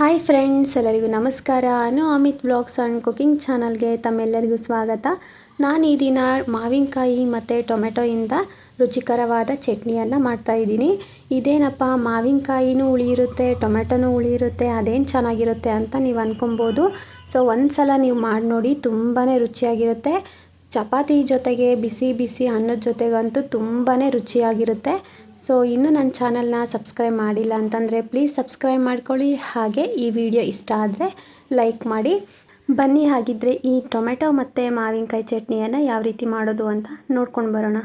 Hi friends ಎಲ್ಲರಿಗೂ ನಮಸ್ಕಾರ. ನಾನು ಅಮಿತ್ ಬ್ಲಾಗ್ಸ್ ಆ್ಯಂಡ್ ಕುಕಿಂಗ್ ಚಾನಲ್ಗೆ ತಮ್ಮೆಲ್ಲರಿಗೂ ಸ್ವಾಗತ. ನಾನು ಈ ದಿನ ಮಾವಿನಕಾಯಿ ಮತ್ತು ಟೊಮೆಟೊಯಿಂದ ರುಚಿಕರವಾದ ಚಟ್ನಿಯನ್ನು ಮಾಡ್ತಾಯಿದ್ದೀನಿ ಇದೇನಪ್ಪ, ಮಾವಿನಕಾಯಿನೂ ಹುಳಿ ಇರುತ್ತೆ ಟೊಮೆಟೊನೂ ಹುಳಿ ಇರುತ್ತೆ ಅದೇನು ಚೆನ್ನಾಗಿರುತ್ತೆ ಅಂತ ನೀವು ಅಂದ್ಕೊಬೋದು ಸೊ ಒಂದು ಸಲ ನೀವು ಮಾಡಿ ನೋಡಿ ತುಂಬಾ ರುಚಿಯಾಗಿರುತ್ತೆ. ಚಪಾತಿ ಜೊತೆಗೆ ಬಿಸಿ ಬಿಸಿ ಅನ್ನದ ಜೊತೆಗಂತೂ ತುಂಬಾ ರುಚಿಯಾಗಿರುತ್ತೆ. ಸೊ ಇನ್ನೂ ನನ್ನ ಚಾನಲ್ನ ಸಬ್ಸ್ಕ್ರೈಬ್ ಮಾಡಿಲ್ಲ ಅಂತಂದರೆ ಪ್ಲೀಸ್ ಸಬ್ಸ್ಕ್ರೈಬ್ ಮಾಡ್ಕೊಳ್ಳಿ. ಹಾಗೆ ಈ ವಿಡಿಯೋ ಇಷ್ಟ ಆದರೆ ಲೈಕ್ ಮಾಡಿ. ಬನ್ನಿ ಹಾಗಿದ್ದರೆ ಈ ಟೊಮೆಟೊ ಮತ್ತು ಮಾವಿನಕಾಯಿ ಚಟ್ನಿಯನ್ನು ಯಾವ ರೀತಿ ಮಾಡೋದು ಅಂತ ನೋಡ್ಕೊಂಡು ಬರೋಣ.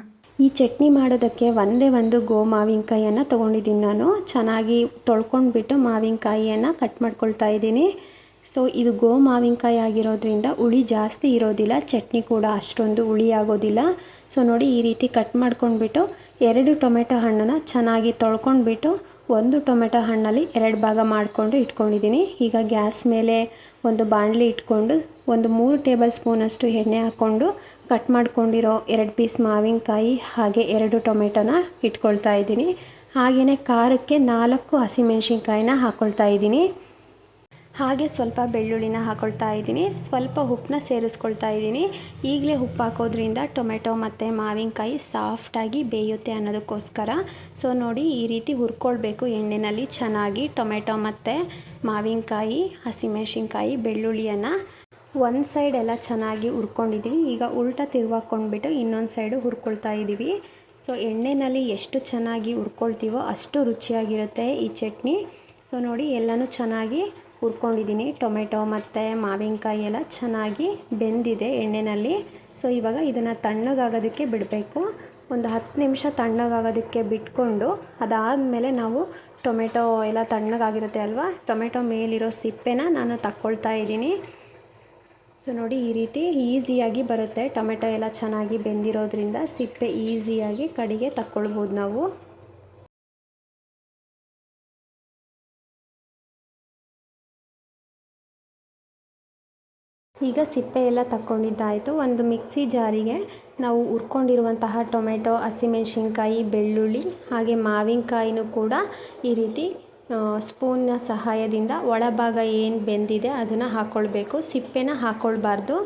ಈ ಚಟ್ನಿ ಮಾಡೋದಕ್ಕೆ ಒಂದೇ ಒಂದು ಗೋ ಮಾವಿನಕಾಯಿಯನ್ನು ತೊಗೊಂಡಿದ್ದೀನಿ ನಾನು. ಚೆನ್ನಾಗಿ ತೊಳ್ಕೊಂಡ್ಬಿಟ್ಟು ಮಾವಿನಕಾಯಿಯನ್ನು ಕಟ್ ಮಾಡ್ಕೊಳ್ತಾ ಇದ್ದೀನಿ. ಸೊ ಇದು ಗೋ ಮಾವಿನಕಾಯಿ ಆಗಿರೋದ್ರಿಂದ ಹುಳಿ ಜಾಸ್ತಿ ಇರೋದಿಲ್ಲ. ಚಟ್ನಿ ಕೂಡ ಅಷ್ಟೊಂದು ಹುಳಿ ಆಗೋದಿಲ್ಲ. ಸೊ ನೋಡಿ ಈ ರೀತಿ ಕಟ್ ಮಾಡ್ಕೊಂಡ್ಬಿಟ್ಟು ಎರಡು ಟೊಮೆಟೊ ಹಣ್ಣನ್ನು ಚೆನ್ನಾಗಿ ತೊಳ್ಕೊಂಡ್ಬಿಟ್ಟು ಒಂದು ಟೊಮೆಟೊ ಹಣ್ಣಲ್ಲಿ ಎರಡು ಭಾಗ ಮಾಡಿಕೊಂಡು ಇಟ್ಕೊಂಡಿದ್ದೀನಿ. ಈಗ ಗ್ಯಾಸ್ ಮೇಲೆ ಒಂದು ಬಾಣಲಿ ಇಟ್ಕೊಂಡು ಒಂದು ಮೂರು ಟೇಬಲ್ ಸ್ಪೂನಷ್ಟು ಎಣ್ಣೆ ಹಾಕ್ಕೊಂಡು ಕಟ್ ಮಾಡ್ಕೊಂಡಿರೋ ಎರಡು ಪೀಸ್ ಮಾವಿನಕಾಯಿ ಹಾಗೆ ಎರಡು ಟೊಮೆಟೊನ ಇಟ್ಕೊಳ್ತಾ ಇದ್ದೀನಿ. ಹಾಗೆಯೇ ಖಾರಕ್ಕೆ ನಾಲ್ಕು ಹಸಿಮೆಣ್ಸಿನ್ಕಾಯಿನ ಹಾಕ್ಕೊಳ್ತಾ ಇದ್ದೀನಿ. ಹಾಗೆ ಸ್ವಲ್ಪ ಬೆಳ್ಳುಳ್ಳಿನ ಹಾಕೊಳ್ತಾ ಇದ್ದೀನಿ. ಸ್ವಲ್ಪ ಉಪ್ಪನ್ನ ಸೇರಿಸ್ಕೊಳ್ತಾ ಇದ್ದೀನಿ. ಈಗಲೇ ಉಪ್ಪು ಹಾಕೋದ್ರಿಂದ ಟೊಮೆಟೊ ಮತ್ತು ಮಾವಿನಕಾಯಿ ಸಾಫ್ಟಾಗಿ ಬೇಯುತ್ತೆ ಅನ್ನೋದಕ್ಕೋಸ್ಕರ. ಸೊ ನೋಡಿ ಈ ರೀತಿ ಹುರ್ಕೊಳ್ಬೇಕು ಎಣ್ಣೆಯಲ್ಲಿ ಚೆನ್ನಾಗಿ ಟೊಮೆಟೊ ಮತ್ತು ಮಾವಿನಕಾಯಿ, ಹಸಿಮೆಣಸಿನ್ಕಾಯಿ, ಬೆಳ್ಳುಳ್ಳಿಯನ್ನು ಒಂದು ಸೈಡ್ ಎಲ್ಲ ಚೆನ್ನಾಗಿ ಹುರ್ಕೊಂಡಿದ್ದೀವಿ ಈಗ ಉಲ್ಟ ತಿರುವಾಕೊಂಡ್ಬಿಟ್ಟು ಇನ್ನೊಂದು ಸೈಡು ಹುರ್ಕೊಳ್ತಾ ಇದ್ದೀವಿ ಸೊ ಎಣ್ಣೆಯಲ್ಲಿ ಎಷ್ಟು ಚೆನ್ನಾಗಿ ಹುರ್ಕೊಳ್ತೀವೋ ಅಷ್ಟು ರುಚಿಯಾಗಿರುತ್ತೆ ಈ ಚಟ್ನಿ. ಸೊ ನೋಡಿ ಎಲ್ಲನೂ ಚೆನ್ನಾಗಿ ಹುರ್ಕೊಂಡಿದ್ದೀನಿ. ಟೊಮೆಟೊ ಮತ್ತು ಮಾವಿನಕಾಯಿ ಎಲ್ಲ ಚೆನ್ನಾಗಿ ಬೆಂದಿದೆ ಎಣ್ಣೆಯಲ್ಲಿ ಸೊ ಇವಾಗ ಇದನ್ನು ತಣ್ಣಗಾಗೋದಕ್ಕೆ ಬಿಡಬೇಕು. ಒಂದು ಹತ್ತು ನಿಮಿಷ ತಣ್ಣಗಾಗೋದಕ್ಕೆ ಬಿಟ್ಕೊಂಡು ಅದಾದಮೇಲೆ ನಾವು ಟೊಮೆಟೊ ಎಲ್ಲ ತಣ್ಣಗಾಗಿರುತ್ತೆ ಅಲ್ವಾ? ಟೊಮೆಟೊ ಮೇಲಿರೋ ಸಿಪ್ಪೆನ ನಾನು ತಕ್ಕೊಳ್ತಾ ಇದ್ದೀನಿ. ಸೊ ನೋಡಿ ಈ ರೀತಿ ಈಸಿಯಾಗಿ ಬರುತ್ತೆ. ಟೊಮೆಟೊ ಎಲ್ಲ ಚೆನ್ನಾಗಿ ಬೆಂದಿರೋದ್ರಿಂದ ಸಿಪ್ಪೆ ಈಸಿಯಾಗಿ ಕಡೆಗೆ ತಕ್ಕೊಳ್ಬೋದು ನಾವು. ಈಗ ಸಿಪ್ಪೆ ಎಲ್ಲ ತಕ್ಕೊಂಡಿದ್ದಾಯಿತು. ಒಂದು ಮಿಕ್ಸಿ ಜಾರಿಗೆ ನಾವು ಹುರ್ಕೊಂಡಿರುವಂತಹ ಟೊಮೆಟೊ, ಹಸಿಮೆಣಸಿನ್ಕಾಯಿ, ಬೆಳ್ಳುಳ್ಳಿ, ಹಾಗೆ ಮಾವಿನಕಾಯಿನೂ ಕೂಡ ಈ ರೀತಿ ಸ್ಪೂನ್ನ ಸಹಾಯದಿಂದ ಒಳಭಾಗ ಏನು ಬೆಂದಿದೆ ಅದನ್ನು ಹಾಕ್ಕೊಳ್ಬೇಕು ಸಿಪ್ಪೆನ ಹಾಕ್ಕೊಳ್ಬಾರ್ದು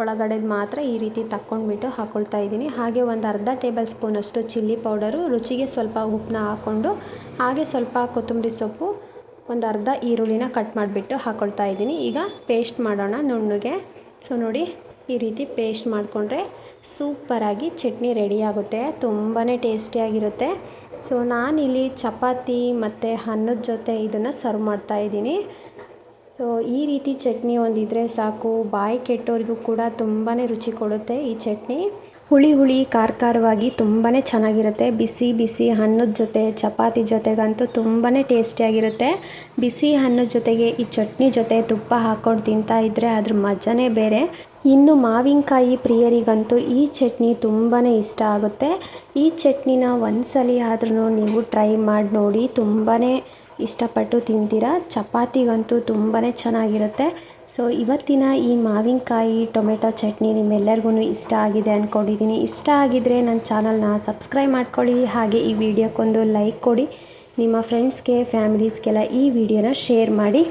ಒಳಗಡೆ ಮಾತ್ರ ಈ ರೀತಿ ತಕ್ಕೊಂಡ್ಬಿಟ್ಟು ಹಾಕ್ಕೊಳ್ತಾ ಇದ್ದೀನಿ. ಹಾಗೆ ಒಂದು ಅರ್ಧ ಟೇಬಲ್ ಸ್ಪೂನಷ್ಟು ಚಿಲ್ಲಿ ಪೌಡರು, ರುಚಿಗೆ ಸ್ವಲ್ಪ ಉಪ್ಪನ್ನ ಹಾಕ್ಕೊಂಡು ಹಾಗೆ ಸ್ವಲ್ಪ ಕೊತ್ತಂಬರಿ ಸೊಪ್ಪು ಒಂದು ಅರ್ಧ ಈರುಳ್ಳಿನ ಕಟ್ ಮಾಡಿಬಿಟ್ಟು ಹಾಕ್ಕೊಳ್ತಾ ಇದ್ದೀನಿ. ಈಗ ಪೇಸ್ಟ್ ಮಾಡೋಣ ನುಣ್ಣಗೆ. ಸೊ ನೋಡಿ, ಈ ರೀತಿ ಪೇಸ್ಟ್ ಮಾಡಿಕೊಂಡ್ರೆ ಸೂಪರಾಗಿ ಚಟ್ನಿ ರೆಡಿ ಆಗುತ್ತೆ. ತುಂಬಾ ಟೇಸ್ಟಿಯಾಗಿರುತ್ತೆ ಸೊ ನಾನಿಲ್ಲಿ ಚಪಾತಿ ಮತ್ತು ಅನ್ನದ ಜೊತೆ ಇದನ್ನು ಸರ್ವ್ ಮಾಡ್ತಾಯಿದ್ದೀನಿ ಸೊ ಈ ರೀತಿ ಚಟ್ನಿ ಒಂದಿದ್ರೆ ಸಾಕು. ಬಾಯಿ ಕೆಟ್ಟೋರಿಗೂ ಕೂಡ ತುಂಬಾ ರುಚಿ ಕೊಡುತ್ತೆ ಈ ಚಟ್ನಿ. ಹುಳಿ ಹುಳಿ ಖಾರ ಖಾರವಾಗಿ ತುಂಬಾ ಚೆನ್ನಾಗಿರುತ್ತೆ. ಬಿಸಿ ಬಿಸಿ ಅನ್ನದ ಜೊತೆ, ಚಪಾತಿ ಜೊತೆಗಂತೂ ತುಂಬಾ ಟೇಸ್ಟಿಯಾಗಿರುತ್ತೆ ಬಿಸಿ ಅನ್ನದ ಜೊತೆಗೆ ಈ ಚಟ್ನಿ ಜೊತೆ ತುಪ್ಪ ಹಾಕ್ಕೊಂಡು ತಿಂತಾ ಇದ್ದರೆ ಅದ್ರ ಮಜನೇ ಬೇರೆ. ಇನ್ನು ಮಾವಿನಕಾಯಿ ಪ್ರಿಯರಿಗಂತೂ ಈ ಚಟ್ನಿ ತುಂಬಾ ಇಷ್ಟ ಆಗುತ್ತೆ. ಈ ಚಟ್ನಿನ ಒಂದ್ಸಲಿ ಆದ್ರೂ ನೀವು ಟ್ರೈ ಮಾಡಿ ನೋಡಿ ತುಂಬಾ ಇಷ್ಟಪಟ್ಟು ತಿಂತೀರಾ. ಚಪಾತಿಗಂತೂ ತುಂಬಾ ಚೆನ್ನಾಗಿರುತ್ತೆ. ಸೊ ಇವತ್ತಿನ ಈ ಮಾವಿನಕಾಯಿ, ಟೊಮೆಟೊ ಚಟ್ನಿ ನಿಮ್ಮೆಲ್ಲರಿಗೂ ಇಷ್ಟ ಆಗಿದೆ ಅಂದ್ಕೊಂಡಿದ್ದೀನಿ ಇಷ್ಟ ಆಗಿದ್ದರೆ ನನ್ನ ಚಾನಲ್ನ ಸಬ್ಸ್ಕ್ರೈಬ್ ಮಾಡ್ಕೊಳ್ಳಿ. ಹಾಗೆ ಈ ವಿಡಿಯೋಕ್ಕೊಂದು ಲೈಕ್ ಕೊಡಿ. ನಿಮ್ಮ ಫ್ರೆಂಡ್ಸ್ಗೆ ಫ್ಯಾಮಿಲೀಸ್ಗೆಲ್ಲ ಈ ವಿಡಿಯೋನ ಶೇರ್ ಮಾಡಿ.